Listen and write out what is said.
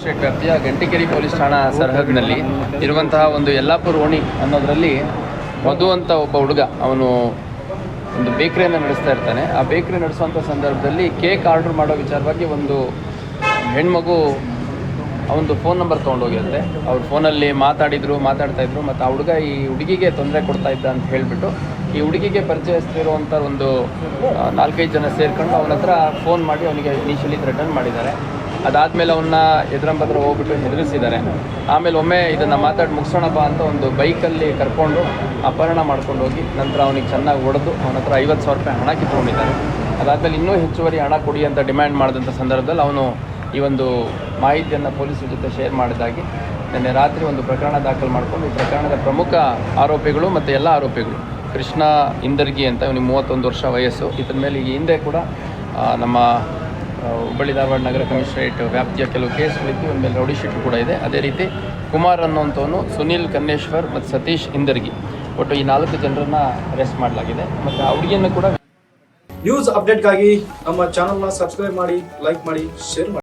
State ವ್ಯಾಪ್ತಿಯ ಗಂಟಿಕೆರೆ police ಠಾಣಾ ಸರಹದ್ನಲ್ಲಿ ಇರುವಂತಹ ಒಂದು ಯಲ್ಲಾಪುರ ಓಣಿ ಅನ್ನೋದರಲ್ಲಿ ಮಧು ಅಂತ ಒಬ್ಬ ಹುಡುಗ, ಅವನು ಒಂದು ಬೇಕ್ರಿಯನ್ನು ನಡೆಸ್ತಾ ಇರ್ತಾನೆ. ಆ ಬೇಕ್ರಿ ನಡೆಸುವಂಥ ಸಂದರ್ಭದಲ್ಲಿ ಕೇಕ್ ಆರ್ಡರ್ ಮಾಡೋ ವಿಚಾರವಾಗಿ ಒಂದು ಹೆಣ್ಮಗು ಅವನದು ಫೋನ್ ನಂಬರ್ ತೊಗೊಂಡೋಗಿರುತ್ತೆ ಅವ್ರ ಫೋನಲ್ಲಿ ಮಾತಾಡಿದ್ರು, ಮಾತಾಡ್ತಾ ಇದ್ರು, ಮತ್ತು ಆ ಹುಡುಗ ಈ ಹುಡುಗಿಗೆ ತೊಂದರೆ ಕೊಡ್ತಾ ಇದ್ದ ಅಂತ ಹೇಳಿಬಿಟ್ಟು ಈ ಹುಡುಗಿಗೆ ಪರಿಚಯಿಸ್ತಿರುವಂಥ ಒಂದು ನಾಲ್ಕೈದು ಜನ ಸೇರ್ಕೊಂಡು ಅವನ ಹತ್ರ ಫೋನ್ ಮಾಡಿ ಅವನಿಗೆ ಇನಿಷಿಯಲಿ ಥ್ರೆಟನ್ ಮಾಡಿದ್ದಾರೆ. ಅದಾದಮೇಲೆ ಅವನ್ನ ಎದುರಂಬದ್ರ ಹೋಗ್ಬಿಟ್ಟು ಹೆದರಿಸಿದ್ದಾರೆ. ಆಮೇಲೆ ಒಮ್ಮೆ ಇದನ್ನು ಮಾತಾಡಿ ಮುಗಿಸೋಣಪ್ಪ ಅಂತ ಒಂದು ಬೈಕಲ್ಲಿ ಕರ್ಕೊಂಡು ಅಪಹರಣ ಮಾಡ್ಕೊಂಡು ಹೋಗಿ ನಂತರ ಅವನಿಗೆ ಚೆನ್ನಾಗಿ ಹೊಡೆದು ಅವನ ಹತ್ರ ಐವತ್ತು ಸಾವಿರ ರೂಪಾಯಿ ಹಣ ಕಿತ್ಕೊಂಡಿದ್ದಾರೆ. ಅದಾದಮೇಲೆ ಇನ್ನೂ ಹೆಚ್ಚುವರಿ ಹಣ ಕೊಡಿ ಅಂತ ಡಿಮ್ಯಾಂಡ್ ಮಾಡಿದಂಥ ಸಂದರ್ಭದಲ್ಲಿ ಅವನು ಈ ಒಂದು ಮಾಹಿತಿಯನ್ನು ಪೊಲೀಸರ ಜೊತೆ ಶೇರ್ ಮಾಡಿದಾಗಿ ನಿನ್ನೆ ರಾತ್ರಿ ಒಂದು ಪ್ರಕರಣ ದಾಖಲು ಮಾಡಿಕೊಂಡು ಈ ಪ್ರಕರಣದ ಪ್ರಮುಖ ಆರೋಪಿಗಳು ಮತ್ತು ಎಲ್ಲ ಆರೋಪಿಗಳು ಕೃಷ್ಣ ಇಂದರ್ಗಿ ಅಂತ ಇವನಿಗೆ ಮೂವತ್ತೊಂದು ವರ್ಷ ವಯಸ್ಸು. ಇದರ ಮೇಲೆ ಈ ಹಿಂದೆ ಕೂಡ ನಮ್ಮ ಹುಬ್ಬಳ್ಳಿ ಧಾರವಾಡ ನಗರ ಕಮಿಷನರೇಟ್ ವ್ಯಾಪ್ತಿಯ ಕೆಲವು ಕೇಸ್ಗಳಿದ್ದು ಇವನ ಮೇಲೆ ರೌಡಿ ಶೀಟ್ ಕೂಡ ಇದೆ. ಅದೇ ರೀತಿ ಕುಮಾರ್ ಅನ್ನುವಂಥವನು ಸುನೀಲ್ ಕನ್ನೇಶ್ವರ್ ಮತ್ತು ಸತೀಶ್ ಇಂದರ್ಗಿ ಒಟ್ಟು ಈ ನಾಲ್ಕು ಜನರನ್ನ ಅರೆಸ್ಟ್ ಮಾಡಲಾಗಿದೆ. ಮತ್ತು ಆ ಹುಡುಗಿಯನ್ನು ಕೂಡ ನ್ಯೂಸ್ ಅಪ್ಡೇಟ್ಗಾಗಿ ನಮ್ಮ ಚಾನಲ್ನ ಸಬ್ಸ್ಕ್ರೈಬ್ ಮಾಡಿ ಲೈಕ್ ಮಾಡಿ ಶೇರ್ ಮಾಡಿ.